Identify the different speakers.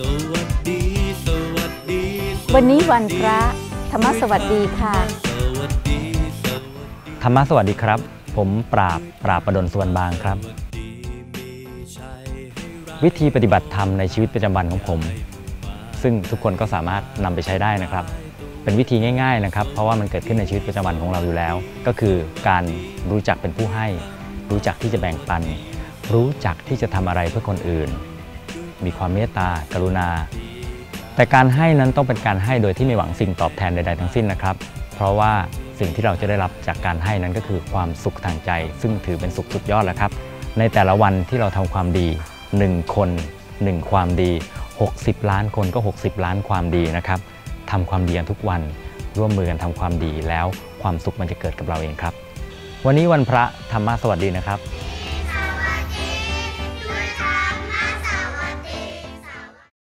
Speaker 1: สวัสดีสวัสดี
Speaker 2: วันนี้วันพระธรรมสวัสดีค่ะ
Speaker 1: สวัสดีสวัสดี
Speaker 3: ธรรมะสวัสดีครับ ผมปราบปราบประดลส่วนบางครับ วิธีปฏิบัติธรรมในชีวิตประจำวันของผม ซึ่งทุกคนก็สามารถนำไปใช้ได้นะครับ เป็นวิธีง่ายๆนะครับ เพราะว่ามันเกิดขึ้นในชีวิตประจำวันของเราอยู่แล้ว ก็คือการรู้จักเป็นผู้ให้ รู้จักที่จะแบ่งปัน รู้จักที่จะทำอะไรเพื่อคนอื่น มีความเมตตากรุณา แต่การให้นั้นต้องเป็นการให้โดยที่ไม่หวังสิ่งตอบแทนใด ๆ ทั้งสิ้นนะครับ เพราะว่าสิ่งที่เราจะได้รับจากการให้นั้นก็คือความสุขทางใจ ซึ่งถือเป็นสุขสุดยอดแล้วครับ ในแต่ละวันที่เราทำความดี 1 คน 1 ความดี 60 ล้านคนก็ 60 ล้านความดีนะครับทำความดีกันทุกวัน ร่วมมือกันทำความดีแล้วความสุขมันจะเกิดกับเราเองครับ วันนี้วันพระธรรมะสวัสดีนะครับ